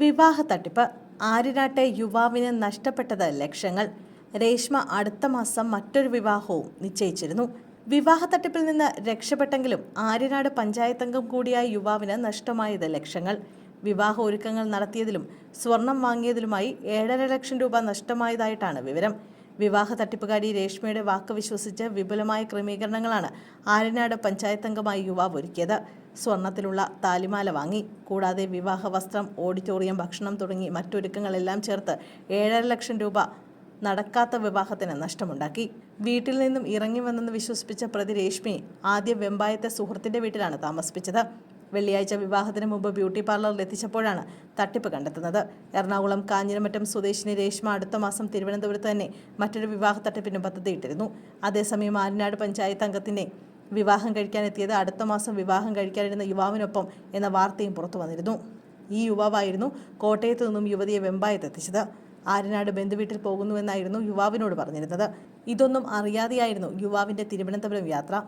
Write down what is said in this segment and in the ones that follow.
വിവാഹ തട്ടിപ്പ് ആര്യനാട്ടെ യുവാവിന് നഷ്ടപ്പെട്ടത് ലക്ഷങ്ങൾ. രേഷ്മ അടുത്ത മാസം മറ്റൊരു വിവാഹവും നിശ്ചയിച്ചിരുന്നു. വിവാഹ തട്ടിപ്പിൽ നിന്ന് രക്ഷപ്പെട്ടെങ്കിലും ആര്യനാട് പഞ്ചായത്ത് അംഗം കൂടിയായ യുവാവിന് നഷ്ടമായത് ലക്ഷങ്ങൾ. വിവാഹ ഒരുക്കങ്ങൾ നടത്തിയതിലും സ്വർണം വാങ്ങിയതിലുമായി ഏഴര ലക്ഷം രൂപ നഷ്ടമായതായിട്ടാണ് വിവരം. വിവാഹ തട്ടിപ്പുകാരി രേഷ്മയുടെ വാക്ക് വിശ്വസിച്ച് വിപുലമായ ക്രമീകരണങ്ങളാണ് ആര്യനാട് പഞ്ചായത്ത് അംഗമായി യുവാവ് ഒരുക്കിയത്. സ്വർണത്തിലുള്ള താലിമാല വാങ്ങി. കൂടാതെ വിവാഹ വസ്ത്രം ഓഡിറ്റോറിയം ഭക്ഷണം തുടങ്ങി മറ്റൊരുക്കങ്ങളെല്ലാം ചേർത്ത് ഏഴര ലക്ഷം രൂപ നടക്കാത്ത വിവാഹത്തിന് നഷ്ടമുണ്ടാക്കി. വീട്ടിൽ നിന്നും ഇറങ്ങി വന്നെന്ന് വിശ്വസിപ്പിച്ച പ്രതി രേഷ്മി ആദ്യ വെമ്പായത്തെ സുഹൃത്തിന്റെ വീട്ടിലാണ് താമസിപ്പിച്ചത്. വെള്ളിയാഴ്ച വിവാഹത്തിന് മുമ്പ് ബ്യൂട്ടി പാർലറിൽ എത്തിച്ചപ്പോഴാണ് തട്ടിപ്പ് കണ്ടെത്തുന്നത്. എറണാകുളം കാഞ്ഞിരമറ്റം സ്വദേശിനി രേഷ്മ അടുത്ത മാസം തിരുവനന്തപുരത്ത് തന്നെ മറ്റൊരു വിവാഹ തട്ടിപ്പിന് പദ്ധതിയിട്ടിരുന്നു. അതേസമയം ആര്യനാട് പഞ്ചായത്ത് അംഗത്തിന്റെ വിവാഹം കഴിക്കാനെത്തിയത് അടുത്ത മാസം വിവാഹം കഴിക്കാനിരുന്ന യുവാവിനൊപ്പം എന്ന വാർത്തയും പുറത്തു വന്നിരുന്നു. ഈ യുവാവായിരുന്നു കോട്ടയത്ത് നിന്നും യുവതിയെ വെമ്പായത്ത് എത്തിച്ചത്. ആര്യനാട് ബന്ധുവീട്ടിൽ പോകുന്നുവെന്നായിരുന്നു യുവാവിനോട് പറഞ്ഞിരുന്നത്. ഇതൊന്നും അറിയാതെയായിരുന്നു യുവാവിന്റെ തിരുവനന്തപുരം യാത്ര.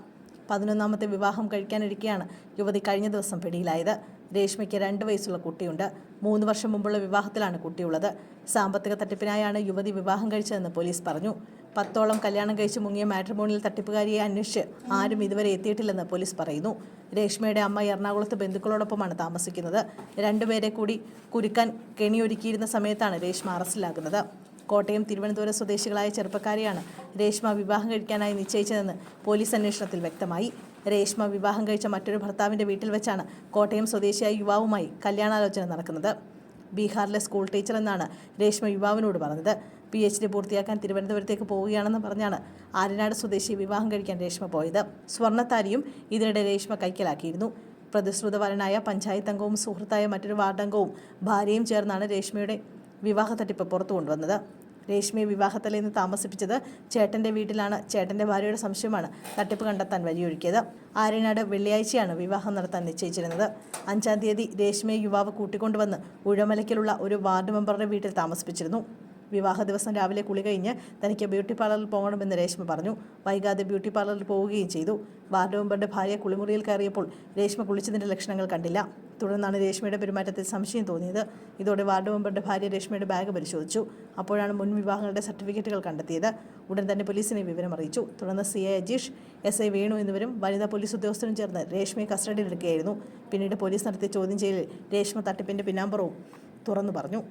പതിനൊന്നാമത്തെ വിവാഹം കഴിക്കാനിരിക്കെയാണ് യുവതി കഴിഞ്ഞ ദിവസം പിടിയിലായത്. രേഷ്മയ്ക്ക് രണ്ട് വയസ്സുള്ള കുട്ടിയുണ്ട്. മൂന്ന് വർഷം മുമ്പുള്ള വിവാഹത്തിലാണ് കുട്ടിയുള്ളത്. സാമ്പത്തിക തട്ടിപ്പിനായാണ് യുവതി വിവാഹം കഴിച്ചതെന്ന് പോലീസ് പറഞ്ഞു. പത്തോളം കല്യാണം കഴിച്ച് മുങ്ങിയ മാട്രിമോണിയൽ തട്ടിപ്പുകാരിയെ അന്വേഷിച്ച് ആരും ഇതുവരെ എത്തിയിട്ടില്ലെന്ന് പോലീസ് പറയുന്നു. രേഷ്മയുടെ അമ്മ എറണാകുളത്ത് ബന്ധുക്കളോടൊപ്പമാണ് താമസിക്കുന്നത്. രണ്ടുപേരെ കൂടി കുരുക്കാൻ കെണിയൊരുക്കിയിരുന്ന സമയത്താണ് രേഷ്മ അറസ്റ്റിലാകുന്നത്. കോട്ടയം തിരുവനന്തപുരം സ്വദേശികളായ ചെറുപ്പക്കാരെയാണ് രേഷ്മ വിവാഹം കഴിക്കാനായി നിശ്ചയിച്ചതെന്ന് പോലീസ് അന്വേഷണത്തിൽ വ്യക്തമായി. രേഷ്മ വിവാഹം കഴിച്ച മറ്റൊരു ഭർത്താവിന്റെ വീട്ടിൽ വെച്ചാണ് കോട്ടയം സ്വദേശിയായ യുവാവുമായി കല്യാണാലോചന നടക്കുന്നത്. ബീഹാറിലെ സ്കൂൾ ടീച്ചർ എന്നാണ് രേഷ്മ യുവാവിനോട് പറഞ്ഞത്. പി എച്ച് ഡി പൂർത്തിയാക്കാൻ തിരുവനന്തപുരത്തേക്ക് പോവുകയാണെന്ന് പറഞ്ഞാണ് ആര്യനാട് സ്വദേശി വിവാഹം കഴിക്കാൻ രേഷ്മ പോയത്. സ്വർണത്താരിയും ഇതിനിടെ രേഷ്മ കൈക്കലാക്കിയിരുന്നു. പ്രതിശ്രുതവരനായ പഞ്ചായത്ത് അംഗവും സുഹൃത്തായ മറ്റൊരു വാർഡംഗവും ഭാര്യയും ചേർന്നാണ് രേഷ്മയുടെ വിവാഹ തട്ടിപ്പ് പുറത്തു കൊണ്ടുവന്നത്. രേഷ്മയെ വിവാഹത്തലേന്ന് താമസിപ്പിച്ചത് ചേട്ടന്റെ വീട്ടിലാണ്. ചേട്ടന്റെ ഭാര്യയുടെ സംശയമാണ് തട്ടിപ്പ് കണ്ടെത്താൻ വഴിയൊരുക്കിയത്. ആര്യനാട് വെള്ളിയാഴ്ചയാണ് വിവാഹം നടത്താൻ നിശ്ചയിച്ചിരുന്നത്. അഞ്ചാം തീയതി രേഷ്മയെ യുവാവ് കൂട്ടിക്കൊണ്ടുവന്ന് ഉഴമലയ്ക്കലുള്ള ഒരു വാർഡ് മെമ്പറുടെ വീട്ടിൽ താമസിപ്പിച്ചിരുന്നു. വിവാഹ ദിവസം രാവിലെ കുളി കഴിഞ്ഞ് തനിക്ക് ബ്യൂട്ടി പാർലറിൽ പോകണമെന്ന് രേഷ്മ പറഞ്ഞു. വൈകാതെ ബ്യൂട്ടി പാർലറിൽ പോവുകയും ചെയ്തു. വാർഡ് മെമ്പറുടെ ഭാര്യ കുളിമുറിയിൽ കയറിയപ്പോൾ രേഷ്മ കുളിച്ചതിന്റെ ലക്ഷണങ്ങൾ കണ്ടില്ല. തുടർന്നാണ് രേഷ്മയുടെ പെരുമാറ്റത്തിൽ സംശയം തോന്നിയത്. ഇതോടെ വാർഡ് മെമ്പറുടെ ഭാര്യ രേഷ്മയുടെ ബാഗ് പരിശോധിച്ചു. അപ്പോഴാണ് മുൻ വിവാഹങ്ങളുടെ സർട്ടിഫിക്കറ്റുകൾ കണ്ടെത്തിയത്. ഉടൻ തന്നെ പോലീസിനെ വിവരം അറിയിച്ചു. തുടർന്ന് C I Ajeesh S I Venu എന്നിവരും വനിതാ പോലീസ് ഉദ്യോഗസ്ഥരും ചേർന്ന് രേഷ്മയെ കസ്റ്റഡിയിലെടുക്കുകയായിരുന്നു. പിന്നീട് പോലീസ് നടത്തിയ ചോദ്യം ചെയ്യലിൽ രേഷ്മ തട്ടിപ്പിന്റെ പിന്നാമ്പുറവും തുറന്നു പറഞ്ഞു.